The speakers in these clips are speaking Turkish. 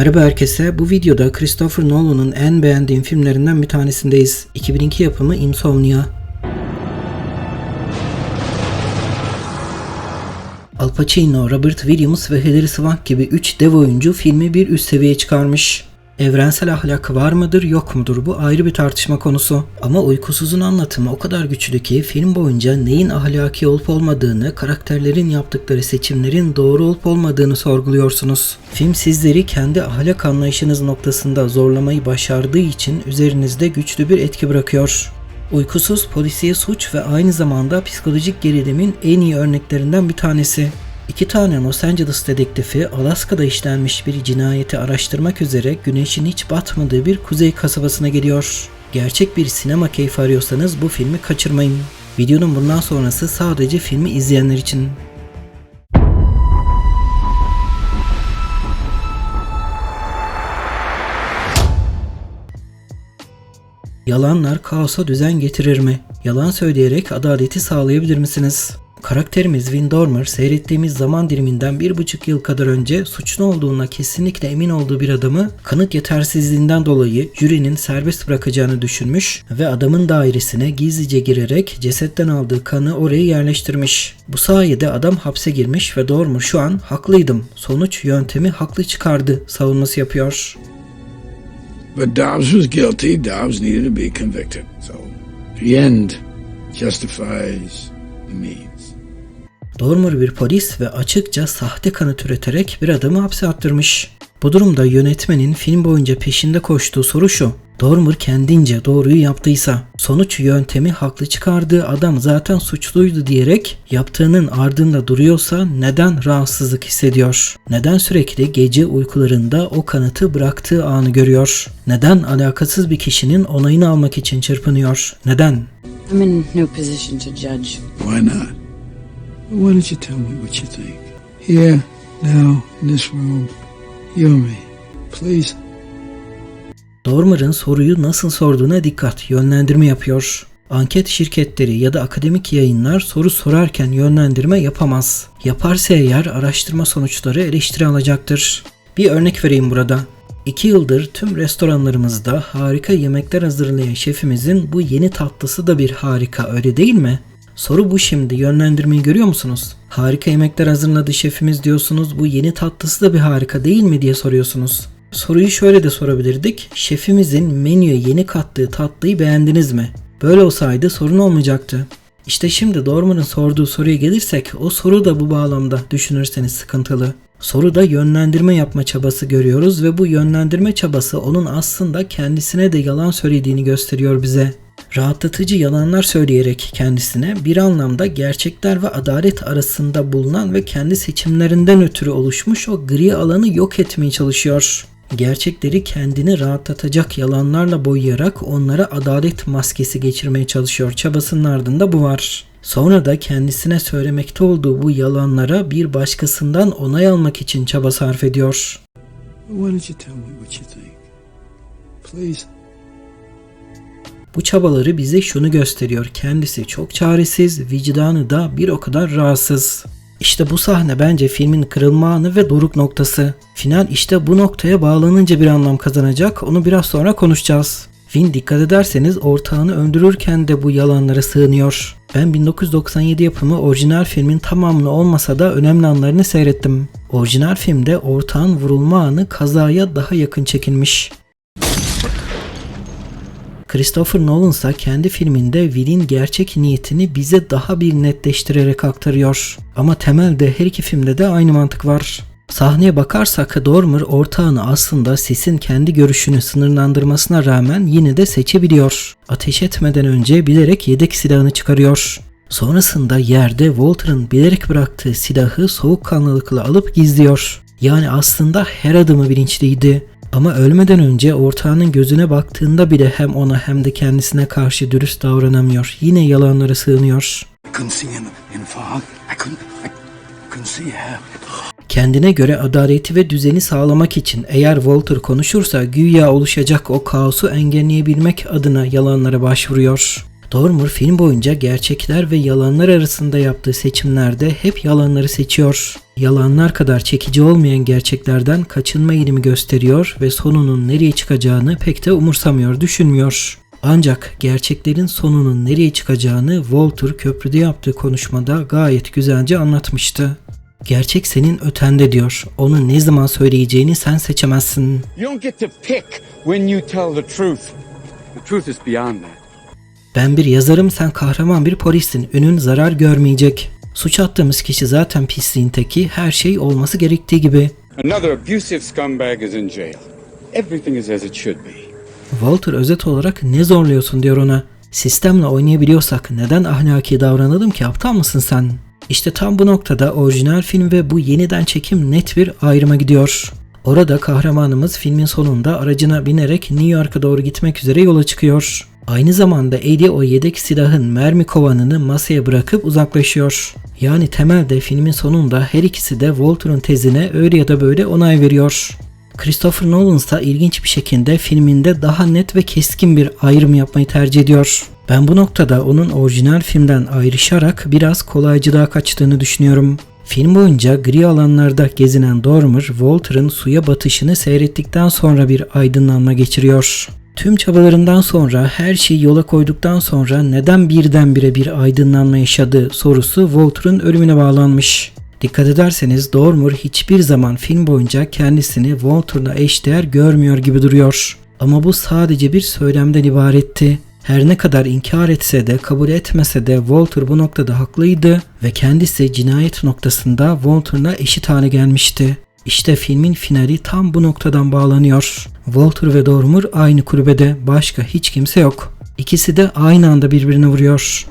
Merhaba herkese. Bu videoda Christopher Nolan'ın en beğendiğim filmlerinden bir tanesindeyiz. 2002 yapımı Insomnia. Al Pacino, Robert Williams ve Hilary Swank gibi 3 dev oyuncu filmi bir üst seviyeye çıkarmış. Evrensel ahlak var mıdır yok mudur bu ayrı bir tartışma konusu. Ama uykusuzun anlatımı o kadar güçlü ki film boyunca neyin ahlaki olup olmadığını, karakterlerin yaptıkları seçimlerin doğru olup olmadığını sorguluyorsunuz. Film sizleri kendi ahlak anlayışınız noktasında zorlamayı başardığı için üzerinizde güçlü bir etki bırakıyor. Uykusuz polisiye suç ve aynı zamanda psikolojik gerilimin en iyi örneklerinden bir tanesi. İki tane Los Angeles dedektifi Alaska'da işlenmiş bir cinayeti araştırmak üzere güneşin hiç batmadığı bir kuzey kasabasına geliyor. Gerçek bir sinema keyfi arıyorsanız bu filmi kaçırmayın. Videonun bundan sonrası sadece filmi izleyenler için. Yalanlar kaosa düzen getirir mi? Yalan söyleyerek adaleti sağlayabilir misiniz? Karakterimiz Win Dormer seyrettiğimiz zaman diliminden bir buçuk yıl kadar önce suçlu olduğuna kesinlikle emin olduğu bir adamı kanıt yetersizliğinden dolayı jürinin serbest bırakacağını düşünmüş ve adamın dairesine gizlice girerek cesetten aldığı kanı oraya yerleştirmiş. Bu sayede adam hapse girmiş ve Dormer şu an haklıydım. Sonuç yöntemi haklı çıkardı savunması yapıyor. But Dobbs was guilty. Dobbs needed to be convicted. So the end justifies. Dormer bir polis ve açıkça sahte kanıt üreterek bir adamı hapse attırmış. Bu durumda yönetmenin film boyunca peşinde koştuğu soru şu. Dormer kendince doğruyu yaptıysa, sonuç yöntemi haklı çıkardığı adam zaten suçluydu diyerek yaptığının ardında duruyorsa neden rahatsızlık hissediyor? Neden sürekli gece uykularında o kanıtı bıraktığı anı görüyor? Neden alakasız bir kişinin onayını almak için çırpınıyor? Neden? I'm in no position to judge. Why not? Why don't you tell me what you think? Here, now, in this room, you and me. Please. Dormer'ın soruyu nasıl sorduğuna dikkat, yönlendirme yapıyor. Anket şirketleri ya da akademik yayınlar soru sorarken yönlendirme yapamaz. Yaparsa eğer araştırma sonuçları eleştiri alacaktır. Bir örnek vereyim burada. 2 yıldır tüm restoranlarımızda harika yemekler hazırlayan şefimizin bu yeni tatlısı da bir harika öyle değil mi? Soru bu şimdi yönlendirmeyi görüyor musunuz? Harika yemekler hazırladı şefimiz diyorsunuz bu yeni tatlısı da bir harika değil mi diye soruyorsunuz. Soruyu şöyle de sorabilirdik. Şefimizin menüye yeni kattığı tatlıyı beğendiniz mi? Böyle olsaydı sorun olmayacaktı. İşte şimdi Dorman'ın sorduğu soruya gelirsek o soru da bu bağlamda düşünürseniz sıkıntılı. Soruda yönlendirme yapma çabası görüyoruz ve bu yönlendirme çabası onun aslında kendisine de yalan söylediğini gösteriyor bize. Rahatlatıcı yalanlar söyleyerek kendisine bir anlamda gerçekler ve adalet arasında bulunan ve kendi seçimlerinden ötürü oluşmuş o gri alanı yok etmeye çalışıyor. Gerçekleri kendini rahatlatacak yalanlarla boyayarak onlara adalet maskesi geçirmeye çalışıyor. Çabasının ardında bu var. Sonra da kendisine söylemekte olduğu bu yalanlara bir başkasından onay almak için çaba sarf ediyor. Bu çabaları bize şunu gösteriyor. Kendisi çok çaresiz, vicdanı da bir o kadar rahatsız. İşte bu sahne bence filmin kırılma anı ve doruk noktası. Final işte bu noktaya bağlanınca bir anlam kazanacak. Onu biraz sonra konuşacağız. Vin dikkat ederseniz ortağını öldürürken de bu yalanlara sığınıyor. Ben 1997 yapımı orijinal filmin tamamını olmasa da önemli anlarını seyrettim. Orijinal filmde ortağın vurulma anı kazaya daha yakın çekilmiş. Christopher Nolan ise kendi filminde Will'in gerçek niyetini bize daha bir netleştirerek aktarıyor. Ama temelde her iki filmde de aynı mantık var. Sahneye bakarsak Dormer ortağını aslında Sis'in kendi görüşünü sınırlandırmasına rağmen yine de seçebiliyor. Ateş etmeden önce bilerek yedek silahını çıkarıyor. Sonrasında yerde Walter'ın bilerek bıraktığı silahı soğukkanlılıkla alıp gizliyor. Yani aslında her adımı bilinçliydi. Ama ölmeden önce ortağının gözüne baktığında bile hem ona hem de kendisine karşı dürüst davranamıyor. Yine yalanlara sığınıyor. I couldn't see in, in fog. I couldn't. I couldn't see her. Kendine göre adaleti ve düzeni sağlamak için eğer Walter konuşursa güya oluşacak o kaosu engelleyebilmek adına yalanlara başvuruyor. Dormer film boyunca gerçekler ve yalanlar arasında yaptığı seçimlerde hep yalanları seçiyor. Yalanlar kadar çekici olmayan gerçeklerden kaçınma eğilimi gösteriyor ve sonunun nereye çıkacağını pek de umursamıyor, düşünmüyor. Ancak gerçeklerin sonunun nereye çıkacağını Walter köprüde yaptığı konuşmada gayet güzelce anlatmıştı. Gerçek senin ötende diyor. Onu ne zaman söyleyeceğini sen seçemezsin. You don't get to pick when you tell the truth. The truth is beyond that. Ben bir yazarım sen kahraman bir polissin. Ünün zarar görmeyecek. Suç attığımız kişi zaten pisliğin teki. Her şey olması gerektiği gibi. Another abusive scumbag is in jail. Everything is as it should be. Walter özet olarak ne zorluyorsun diyor ona. Sistemle oynayabiliyorsak neden ahlaki davranalım ki aptal mısın sen? İşte tam bu noktada orijinal film ve bu yeniden çekim net bir ayrıma gidiyor. Orada kahramanımız filmin sonunda aracına binerek New York'a doğru gitmek üzere yola çıkıyor. Aynı zamanda Eddie o yedek silahın mermi kovanını masaya bırakıp uzaklaşıyor. Yani temelde filmin sonunda her ikisi de Walter'ın tezine öyle ya da böyle onay veriyor. Christopher Nolan ise ilginç bir şekilde filminde daha net ve keskin bir ayrım yapmayı tercih ediyor. Ben bu noktada onun orijinal filmden ayrışarak biraz kolaycılığa kaçtığını düşünüyorum. Film boyunca gri alanlarda gezinen Dormer, Walter'ın suya batışını seyrettikten sonra bir aydınlanma geçiriyor. Tüm çabalarından sonra her şeyi yola koyduktan sonra neden birdenbire bir aydınlanma yaşadı sorusu Walter'ın ölümüne bağlanmış. Dikkat ederseniz Dormer hiçbir zaman film boyunca kendisini Walter'la eşdeğer görmüyor gibi duruyor. Ama bu sadece bir söylemden ibaretti. Her ne kadar inkar etse de kabul etmese de Walter bu noktada haklıydı ve kendisi cinayet noktasında Walter'la eşit hale gelmişti. İşte filmin finali tam bu noktadan bağlanıyor. Walter ve Dormer aynı kulübede, başka hiç kimse yok. İkisi de aynı anda birbirine vuruyor.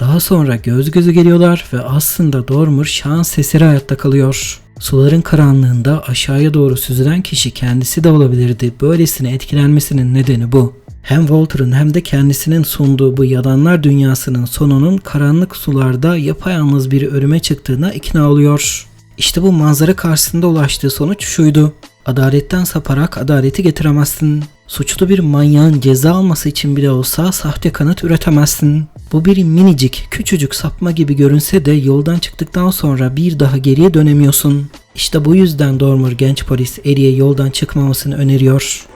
Daha sonra göz göze geliyorlar ve aslında Dormer şans eseri hayatta kalıyor. Suların karanlığında aşağıya doğru süzülen kişi kendisi de olabilirdi. Böylesine etkilenmesinin nedeni bu. Hem Walter'ın hem de kendisinin sunduğu bu yalanlar dünyasının sonunun karanlık sularda yapayalnız bir ölüme çıktığına ikna oluyor. İşte bu manzara karşısında ulaştığı sonuç şuydu. Adaletten saparak adaleti getiremezsin. Suçlu bir manyağın ceza alması için bile olsa sahte kanıt üretemezsin. Bu bir minicik, küçücük sapma gibi görünse de yoldan çıktıktan sonra bir daha geriye dönemiyorsun. İşte bu yüzden Dormer genç polis Eddie'ye yoldan çıkmamasını öneriyor.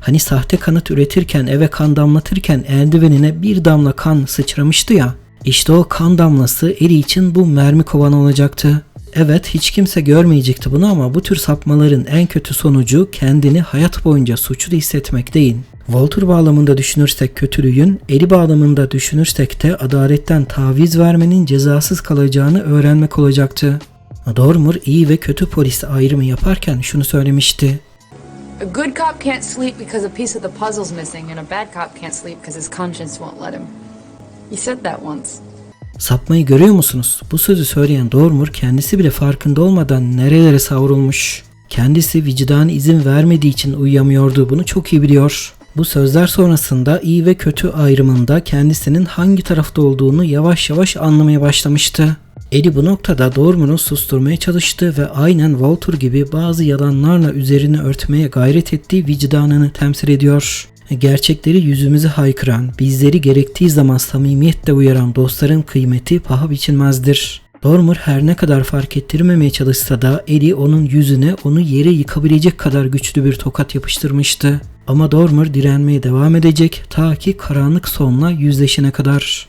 Hani sahte kanıt üretirken eve kan damlatırken eldivenine bir damla kan sıçramıştı ya. İşte o kan damlası Eri için bu mermi kovanı olacaktı. Evet hiç kimse görmeyecekti bunu ama bu tür sapmaların en kötü sonucu kendini hayat boyunca suçlu hissetmek değil. Walter bağlamında düşünürsek kötülüğün, Eri bağlamında düşünürsek de adaletten taviz vermenin cezasız kalacağını öğrenmek olacaktı. Dormer iyi ve kötü polis ayrımı yaparken şunu söylemişti. A good cop can't sleep because a piece of the puzzle's missing, and a bad cop can't sleep because his conscience won't let him. You said that once. Sapmayı görüyor musunuz? Bu sözü söyleyen Dormer kendisi bile farkında olmadan nerelere savrulmuş. Kendisi vicdan izin vermediği için uyuyamıyordu. Bunu çok iyi biliyor. Bu sözler sonrasında iyi ve kötü ayrımında kendisinin hangi tarafta olduğunu yavaş yavaş anlamaya başlamıştı. Eli bu noktada Dormer'ı susturmaya çalıştı ve aynen Walter gibi bazı yalanlarla üzerini örtmeye gayret ettiği vicdanını temsil ediyor. Gerçekleri yüzümüze haykıran, bizleri gerektiği zaman samimiyetle uyaran dostların kıymeti paha biçilmezdir. Dormer her ne kadar fark ettirmemeye çalışsa da Eli onun yüzüne onu yere yıkabilecek kadar güçlü bir tokat yapıştırmıştı. Ama Dormer direnmeye devam edecek ta ki karanlık sonla yüzleşene kadar.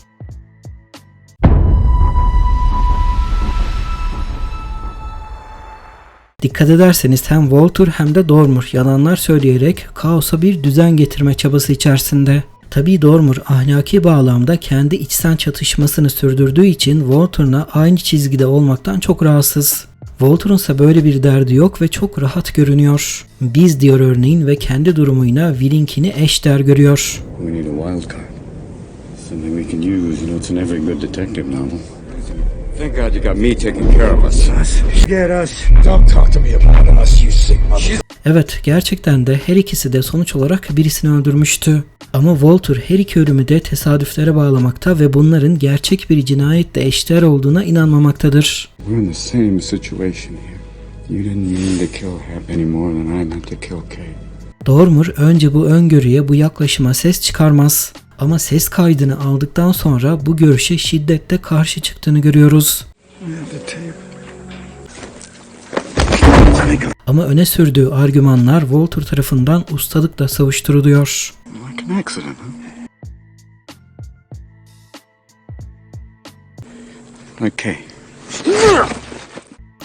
Dikkat ederseniz hem Walter hem de Dormer yalanlar söyleyerek kaosa bir düzen getirme çabası içerisinde. Tabii Dormer ahlaki bağlamda kendi içsel çatışmasını sürdürdüğü için Walter'la aynı çizgide olmaktan çok rahatsız. Walter'ın ise böyle bir derdi yok ve çok rahat görünüyor. Biz diyor örneğin ve kendi durumuyla Will'inkini eşdeğer görüyor. We need a wild card. Something we can use. You know, it's in every good detective novel. Thank God you got me taking care of us. Get us. Don't talk to me about us, you sick mother. Evet gerçekten de her ikisi de sonuç olarak birisini öldürmüştü. Ama Walter her iki ölümü de tesadüflere bağlamakta ve bunların gerçek bir cinayetle eşdeğer olduğuna inanmamaktadır. We're in the same situation here. You didn't mean to kill Hap any more than I meant to kill Kate. Dormer önce bu öngörüye, bu yaklaşıma ses çıkarmaz. Ama ses kaydını aldıktan sonra bu görüşe şiddetle karşı çıktığını görüyoruz. Ama öne sürdüğü argümanlar Walter tarafından ustalıkla savuşturuluyor. Okay.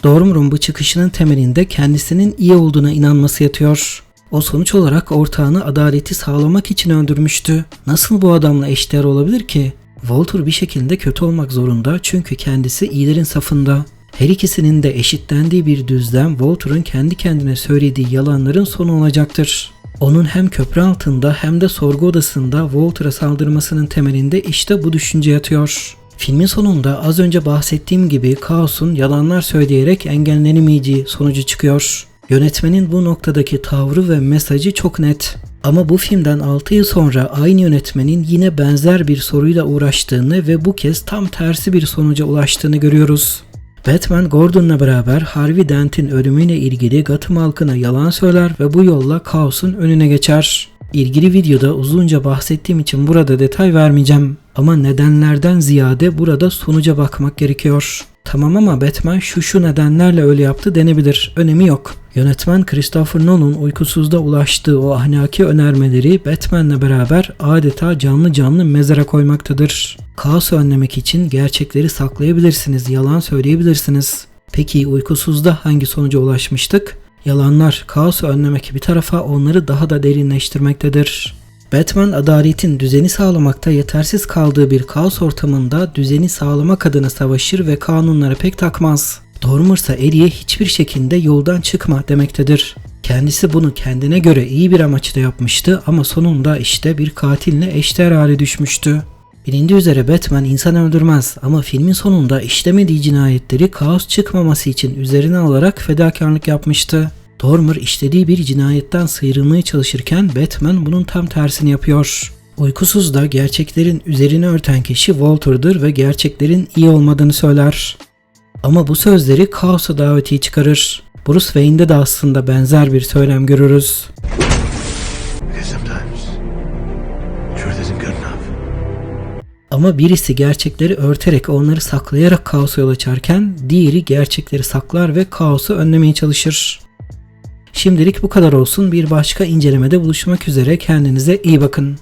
Dormer'un bu çıkışının temelinde kendisinin iyi olduğuna inanması yatıyor. O sonuç olarak ortağını adaleti sağlamak için öldürmüştü. Nasıl bu adamla eşdeğer olabilir ki? Walter bir şekilde kötü olmak zorunda çünkü kendisi iyilerin safında. Her ikisinin de eşitlendiği bir düzlem Walter'ın kendi kendine söylediği yalanların sonu olacaktır. Onun hem köprü altında hem de sorgu odasında Walter'a saldırmasının temelinde işte bu düşünce yatıyor. Filmin sonunda az önce bahsettiğim gibi kaosun yalanlar söyleyerek engellenemeyeceği sonucu çıkıyor. Yönetmenin bu noktadaki tavrı ve mesajı çok net. Ama bu filmden 6 yıl sonra aynı yönetmenin yine benzer bir soruyla uğraştığını ve bu kez tam tersi bir sonuca ulaştığını görüyoruz. Batman Gordon'la beraber Harvey Dent'in ölümüyle ilgili Gotham halkına yalan söyler ve bu yolla kaosun önüne geçer. İlgili videoda uzunca bahsettiğim için burada detay vermeyeceğim. Ama nedenlerden ziyade burada sonuca bakmak gerekiyor. Tamam ama Batman şu şu nedenlerle öyle yaptı denebilir. Önemi yok. Yönetmen Christopher Nolan uykusuzda ulaştığı o ahlaki önermeleri Batman'le beraber adeta canlı canlı mezara koymaktadır. Kaosu önlemek için gerçekleri saklayabilirsiniz, yalan söyleyebilirsiniz. Peki uykusuzda hangi sonuca ulaşmıştık? Yalanlar, kaosu önlemek bir tarafa onları daha da derinleştirmektedir. Batman adaletin düzeni sağlamakta yetersiz kaldığı bir kaos ortamında düzeni sağlamak adına savaşır ve kanunlara pek takmaz. Dormer ise hiçbir şekilde yoldan çıkma demektedir. Kendisi bunu kendine göre iyi bir amaçla yapmıştı ama sonunda işte bir katille eşdeğer hale düşmüştü. Bilindiği üzere Batman insan öldürmez ama filmin sonunda işlemediği cinayetleri kaos çıkmaması için üzerine alarak fedakarlık yapmıştı. Dormer işlediği bir cinayetten sıyrılmaya çalışırken Batman bunun tam tersini yapıyor. Uykusuz da gerçeklerin üzerine örten kişi Walter'dır ve gerçeklerin iyi olmadığını söyler. Ama bu sözleri kaosa davetiye çıkarır. Bruce Wayne'de de aslında benzer bir söylem görürüz. Ama birisi gerçekleri örterek onları saklayarak kaosa yol açarken diğeri gerçekleri saklar ve kaosu önlemeye çalışır. Şimdilik bu kadar olsun. Bir başka incelemede buluşmak üzere. Kendinize iyi bakın.